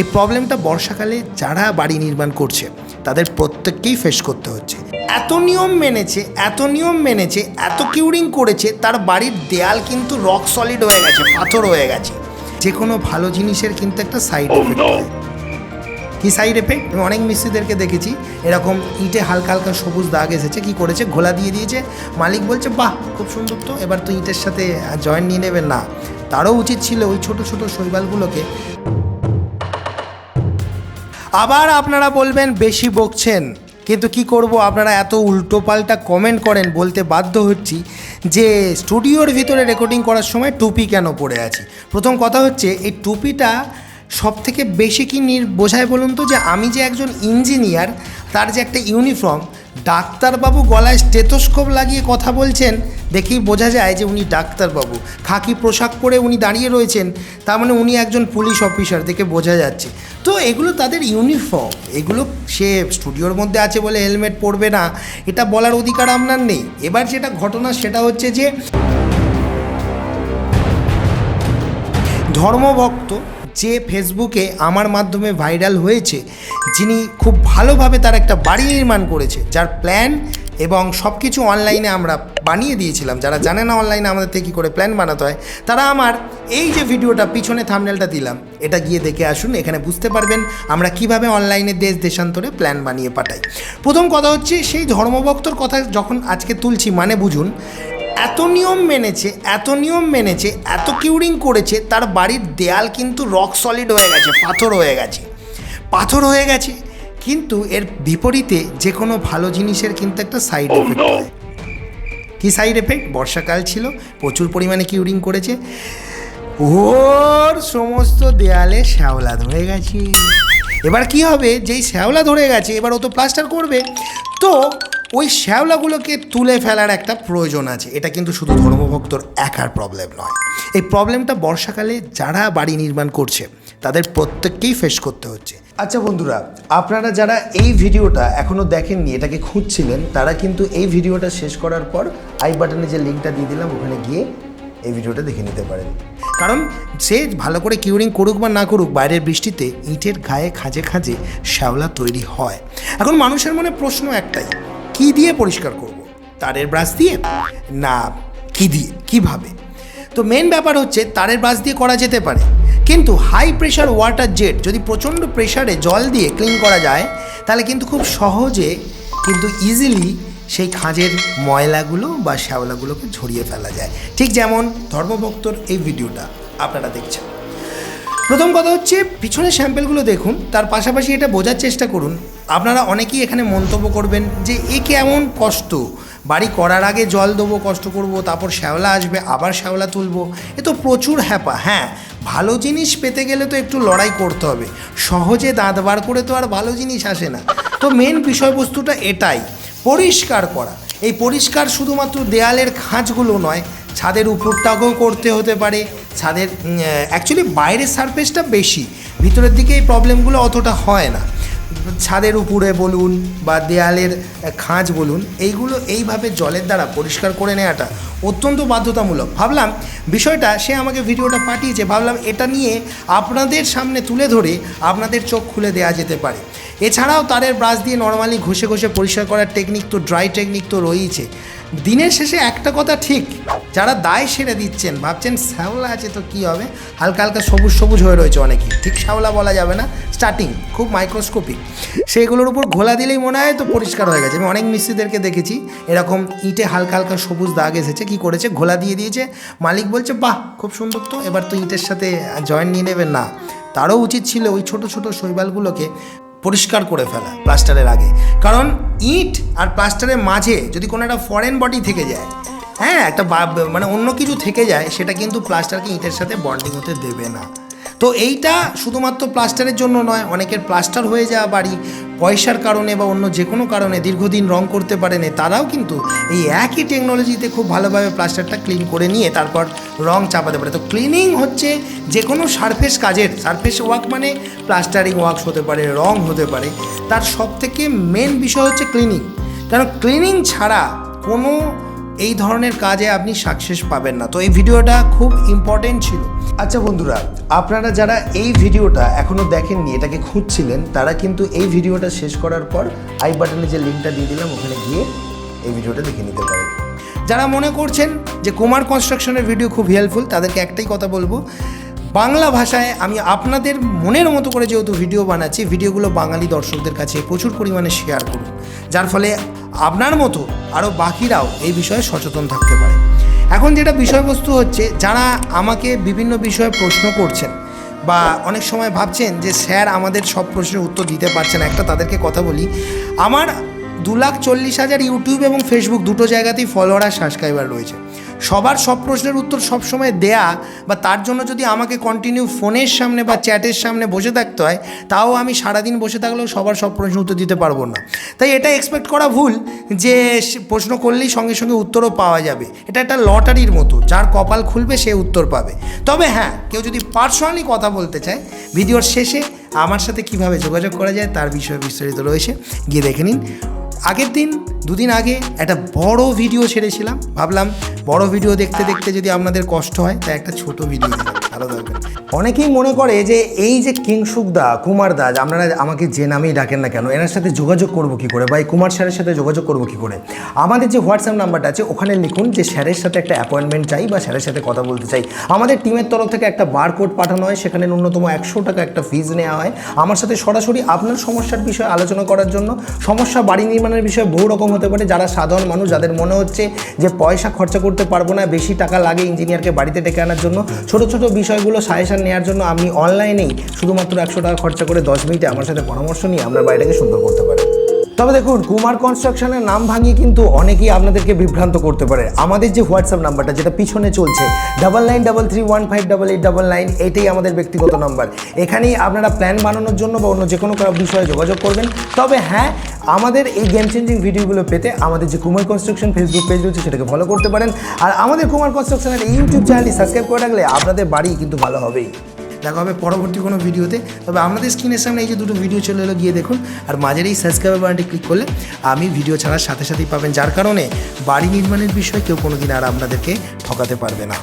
এই প্রবলেমটা বর্ষাকালে যারা বাড়ি নির্মাণ করছে তাদের প্রত্যেককেই ফেস করতে হচ্ছে। এত নিয়ম মেনেছে এত নিয়ম মেনেছে এত কিউরিং করেছে তার বাড়ির দেয়াল কিন্তু রক সলিড হয়ে গেছে পাথর হয়ে গেছে। যে কোনো ভালো জিনিসের কিন্তু একটা সাইড এফেক্ট হয়। কি সাইড এফেক্ট আমি অনেক মিস্ত্রিদেরকে দেখেছি এরকম ইটে হালকা হালকা সবুজ দাগ এসেছে কি করেছে? ঘোলা দিয়ে দিয়েছে। মালিক বলছে বাহ খুব সুন্দর তো এবার তো ইটের সাথে জয়েন্ট নিয়ে নেবে। না তারও উচিত ছিল ওই ছোট ছোট শৈবালগুলোকে আবার আপনারা বলবেন বেশি বকছেন। কিন্তু কি করব, আপনারা এত উল্টোপাল্টা কমেন্ট করেন বলতে বাধ্য হচ্ছি যে স্টুডিওর ভিতরে রেকর্ডিং করার সময় টুপি কেন পরে আছি। প্রথম কথা হচ্ছে, এই টুপিটা সব থেকে বেশি কি নির বোঝায় বলুন তো যে আমি যে একজন ইঞ্জিনিয়ার, তার যে একটা ইউনিফর্ম, ডাক্তারবাবু গলায় স্টেথোস্কোপ লাগিয়ে কথা বলছেন, দেখেই বোঝা যায় যে উনি ডাক্তারবাবু। খাকি পোশাক পরে উনি দাঁড়িয়ে রয়েছেন, তার মানে উনি একজন পুলিশ অফিসার দেখে বোঝা যাচ্ছে। তো এগুলো তাদের ইউনিফর্ম, এগুলো সে স্টুডিওর মধ্যে আছে বলে হেলমেট পরবে না, এটা বলার অধিকার আপনার নেই। এবার যেটা ঘটনা সেটা হচ্ছে যে ধর্মভক্ত যে ফেসবুকে আমার মাধ্যমে ভাইরাল হয়েছে, যিনি খুব ভালোভাবে তার একটা বাড়ি নির্মাণ করেছে, যার প্ল্যান এবং সব কিছু অনলাইনে আমরা বানিয়ে দিয়েছিলাম। যারা জানে না অনলাইনে আমাদের থেকে কী করে প্ল্যান বানাতে হয়, তারা আমার এই যে ভিডিওটা পিছনে থামনেলটা দিলাম। এটা গিয়ে দেখে আসুন, এখানে বুঝতে পারবেন আমরা কীভাবে অনলাইনে দেশ দেশান্তরে প্ল্যান বানিয়ে পাঠাই। প্রথম কথা হচ্ছে, সেই ধর্মভক্তর কথা যখন আজকে তুলছি মানে বুঝুন এত নিয়ম মেনেছে এত নিয়ম মেনেছে এত কিউরিং করেছে তার বাড়ির দেয়াল কিন্তু রক সলিড হয়ে গেছে পাথর হয়ে গেছে। পাথর হয়ে গেছে কিন্তু এর বিপরীতে যে কোনো ভালো জিনিসের কিন্তু একটা সাইড এফেক্ট হয়। কি সাইড এফেক্ট বর্ষাকাল ছিল প্রচুর পরিমাণে কিউরিং করেছে। ওর সমস্ত দেয়ালে শ্যাওলা ধরে গেছে। এবার কি হবে? যেই শ্যাওলা ধরে গেছে এবার ও তো প্লাস্টার করবে। তো ওই শ্যাওলাগুলোকে তুলে ফেলার একটা প্রয়োজন আছে। এটা কিন্তু শুধু ধর্মভক্তর একার প্রবলেম নয়। এই প্রবলেমটা বর্ষাকালে যারা বাড়ি নির্মাণ করছে, তাদের প্রত্যেককেই ফেস করতে হচ্ছে। আচ্ছা বন্ধুরা, আপনারা যারা এই ভিডিওটা এখনও দেখেননি, এটাকে খুঁজছিলেন, তারা কিন্তু এই ভিডিওটা শেষ করার পর আই বাটনে যে লিঙ্কটা দিয়ে দিলাম, ওখানে গিয়ে এই ভিডিওটা দেখে নিতে পারেন। কারণ সে ভালো করে কিউরিং করুক বা না করুক, বাইরের বৃষ্টিতে ইটের গায়ে খাঁজে খাঁজে শ্যাওলা তৈরি হয়। এখন মানুষের মনে প্রশ্ন একটাই কি দিয়ে পরিষ্কার করব? তারের ব্রাশ দিয়ে? না, কি দিয়ে, কীভাবে? তো মেন ব্যাপার হচ্ছে তারের ব্রাশ দিয়ে করা যেতে পারে। কিন্তু হাই প্রেশার ওয়াটার জেট যদি প্রচণ্ড প্রেশারে জল দিয়ে ক্লিন করা যায়, তাহলে কিন্তু খুব সহজে, কিন্তু ইজিলি সেই খাঁজের ময়লাগুলো বা শ্যাওলাগুলোকে ঝরিয়ে ফেলা যায়। ঠিক যেমন ধর্মভক্তর এই ভিডিওটা আপনারা দেখছেন। প্রথম কথা হচ্ছে, পিছনের স্যাম্পেলগুলো দেখুন, তার পাশাপাশি এটা বোঝার চেষ্টা করুন। আপনারা অনেকেই এখানে মন্তব্য করবেন যে, এ কেমন কষ্ট? বাড়ি করার আগে জল দেবো, কষ্ট করব, তারপর শ্যাওলা আসবে, আবার শ্যাওলা তুলবো। এ তো প্রচুর হ্যাপা। হ্যাঁ ভালো জিনিস পেতে গেলে তো একটু লড়াই করতে হবে। সহজে দাঁত বার করে তো আর ভালো জিনিস আসে না। তো মেন বিষয়বস্তুটা এটাই, পরিষ্কার করা। এই পরিষ্কার শুধুমাত্র দেয়ালের খাঁজগুলো নয়, ছাদের উপরটাকেও করতে হতে পারে। ছাদের অ্যাকচুয়ালি বাইরের সারফেসটা বেশি। ভিতরের দিকে এই প্রবলেমগুলো অতটা হয় না। ছাদের উপরে বলুন বা দেয়ালের খাঁজ বলুন, এইগুলো এইভাবে জলের দ্বারা পরিষ্কার করে নেওয়াটা অত্যন্ত বাধ্যতামূলক। ভাবলাম বিষয়টা, সে আমাকে ভিডিওটা পাঠিয়েছে, ভাবলাম এটা নিয়ে আপনাদের সামনে তুলে ধরে আপনাদের চোখ খুলে দেওয়া যেতে পারে। এছাড়াও তারের ব্রাশ দিয়ে নর্মালি ঘষে ঘষে পরিষ্কার করার টেকনিক তো ড্রাই টেকনিক তো রয়েছে দিনের শেষে একটা কথা ঠিক, যারা দায় সেরে দিচ্ছেন, ভাবছেন শ্যাওলা আছে তো কী হবে? হালকা হালকা সবুজ সবুজ হয়ে রয়েছে অনেকে ঠিক শ্যাওলা বলা যাবে না স্টার্টিং খুব মাইক্রোস্কোপিক সেগুলোর উপর ঘোলা দিলেই মনে হয় তো পরিষ্কার হয়ে গেছে। আমি অনেক মিস্ত্রিদেরকে দেখেছি, এরকম ইটে হালকা হালকা সবুজ দাগ এসেছে, কি করেছে? ঘোলা দিয়ে দিয়েছে। মালিক বলছে, বাহ, খুব সুন্দর তো, এবার তো ইটের সাথে জয়েন্ট নিয়ে নেবেন না। তারও উচিত ছিল ওই ছোট ছোট শৈবালগুলোকে পরিষ্কার করে ফেলা প্লাস্টারের আগে। কারণ ইট আর প্লাস্টারের মাঝে যদি কোনো একটা ফরেন বডি থেকে যায় হ্যাঁ একটা মানে অন্য কিছু থেকে যায়, সেটা কিন্তু প্লাস্টারকে ইটের সাথে বন্ডিং হতে দেবে না। তো এইটা শুধুমাত্র প্লাস্টারের জন্য নয়, অনেকের প্লাস্টার হয়ে যাওয়া বাড়ি, পয়সার কারণে বা অন্য যে কোনো কারণে দীর্ঘদিন রং করতে পারেনি তারাও কিন্তু এই একই টেকনোলজিতে খুব ভালোভাবে প্লাস্টারটা ক্লিন করে নিয়ে তারপর রং চাপাতে পারে। তো ক্লিনিং হচ্ছে যে কোনো সারফেস কাজের সারফেস ওয়ার্ক মানে প্লাস্টারিং ওয়ার্কস হতে পারে, রং হতে পারে। তার সব থেকে মেন বিষয় হচ্ছে ক্লিনিং কারণ ক্লিনিং ছাড়া কোনো এই ধরনের কাজে আপনি সাকসেস পাবেন না। তো এই ভিডিওটা খুব ইম্পর্টেন্ট ছিল। আচ্ছা বন্ধুরা, আপনারা যারা এই ভিডিওটা এখনও দেখেননি, এটাকে খুঁজছিলেন, তারা কিন্তু এই ভিডিওটা শেষ করার পর আই বাটনে যে লিঙ্কটা দিয়ে দিলাম, ওখানে গিয়ে এই ভিডিওটা দেখে নিতে পারেন। যারা মনে করছেন যে কুমার কনস্ট্রাকশনের ভিডিও খুব হেল্পফুল তাদেরকে একটাই কথা বলব, বাংলা ভাষায় আমি আপনাদের মনের মতো করে যেহেতু ভিডিও বানাচ্ছি ভিডিওগুলো বাঙালি দর্শকদের কাছে প্রচুর পরিমাণে শেয়ার করুন। যার ফলে আপনার মতো আরও বাকিরাও এই বিষয়ে সচেতন থাকতে পারে। এখন যেটা বিষয়বস্তু হচ্ছে, যারা আমাকে বিভিন্ন বিষয়ে প্রশ্ন করছেন বা অনেক সময় ভাবছেন যে, স্যার, আমাদের সব প্রশ্নের উত্তর দিতে পারছেন একটা তাদেরকে কথা বলি। আমার দু লাখ চল্লিশ হাজার ইউটিউব এবং ফেসবুক দুটো জায়গাতেই ফলোয়ার আর সাবস্ক্রাইবার রয়েছে। সবার সব প্রশ্নের উত্তর সবসময় দেয়া বা তার জন্য যদি আমাকে কন্টিনিউ ফোনের সামনে বা চ্যাটের সামনে বসে থাকতে হয়, তাও আমি সারাদিন বসে থাকলেও সবার সব প্রশ্নের উত্তর দিতে পারব না। তাই এটা এক্সপেক্ট করা ভুল যে প্রশ্ন করলেই সঙ্গে সঙ্গে উত্তরও পাওয়া যাবে। এটা একটা লটারির মতো, যার কপাল খুলবে সে উত্তর পাবে। তবে হ্যাঁ কেউ যদি পার্সোনালি কথা বলতে চায়, ভিডিওর শেষে আমার সাথে কীভাবে যোগাযোগ করা যায় তার বিষয়ে বিস্তারিত রয়েছে, গিয়ে দেখে নিন। আগের দিন, দুদিন আগে একটা বড় ভিডিও ছেড়েছিলাম। ভাবলাম বড় ভিডিও দেখতে দেখতে যদি আপনাদের কষ্ট হয়, তাই একটা ছোট ভিডিও দিলাম। ভালো থাকবেন অনেকেই মনে করে যে এই যে কিংসুক দা কুমার দা আপনারা আমাকে যে নামেই ডাকেন না কেন, এনার সাথে যোগাযোগ করব কি করে? বা এই কুমার স্যারের সাথে যোগাযোগ করব কি করে? আমাদের যে হোয়াটসঅ্যাপ নাম্বারটা আছে, ওখানে লিখুন যে স্যারের সাথে একটা অ্যাপয়েন্টমেন্ট চাই বা স্যারের সাথে কথা বলতে চাই। আমাদের টিমের তরফ থেকে একটা বারকোড পাঠানো হয়, সেখানে ন্যূনতম একশো টাকা একটা ফিজ নেওয়া হয়। আমার সাথে সরাসরি আপনার সমস্যার বিষয়ে আলোচনা করার জন্য, সমস্যা বাড়ি নির্মাণের বিষয়ে বহু রকম হতে পারে, যারা সাধারণ মানুষ, যাদের মনে হচ্ছে যে পয়সা খরচা করতে পারব না, বেশি টাকা লাগে ইঞ্জিনিয়ারকে বাড়িতে ডেকে আনার জন্য, ছোটো ছোট বিষয়গুলো সাজেশন নেওয়ার জন্য আপনি অনলাইনেই শুধুমাত্র একশো টাকা খরচা করে দশ মিনিটে আমার সাথে পরামর্শ নিয়ে আপনার বাড়িটাকে সুন্দর করতে পারেন তবে দেখুন, কুমার কনস্ট্রাকশনের নাম ভাঙিয়ে কিন্তু অনেকেই আপনাদেরকে বিভ্রান্ত করতে পারে। আমাদের যে হোয়াটসঅ্যাপ নাম্বারটা, যেটা পিছনে চলছে double nine double three one five double eight double nine এটাই আমাদের ব্যক্তিগত নাম্বার। এখানেই আপনারা প্ল্যান বানানোর জন্য বা অন্য যে কোনো বিষয়ে যোগাযোগ করবেন। তবে হ্যাঁ আমাদের এই গেম চেঞ্জিং ভিডিওগুলো পেতে আমাদের যে কুমার কনস্ট্রাকশন ফেসবুক পেজ রয়েছে, সেটাকে ফলো করতে পারেন। আর আমাদের কুমার কনস্ট্রাকশনের ইউটিউব চ্যানেলটি সাবস্ক্রাইব করে রাখলে আপনাদের বাড়ি কিন্তু ভালো হবেই। দেখা হবে পরবর্তী কোনো ভিডিওতে। তবে আমাদের স্ক্রিনের সামনে এই যে দুটো ভিডিও চলে এলো, গিয়ে দেখুন। আর মাঝের এই সাবস্ক্রাইব বাটনটি ক্লিক করলে আমি ভিডিও ছাড়ার সাথে সাথেই পাবেন, যার কারণে বাড়ি নির্মাণের বিষয়ে কেউ কোনো দিন আর আপনাদেরকে ঠকাতে পারবে না।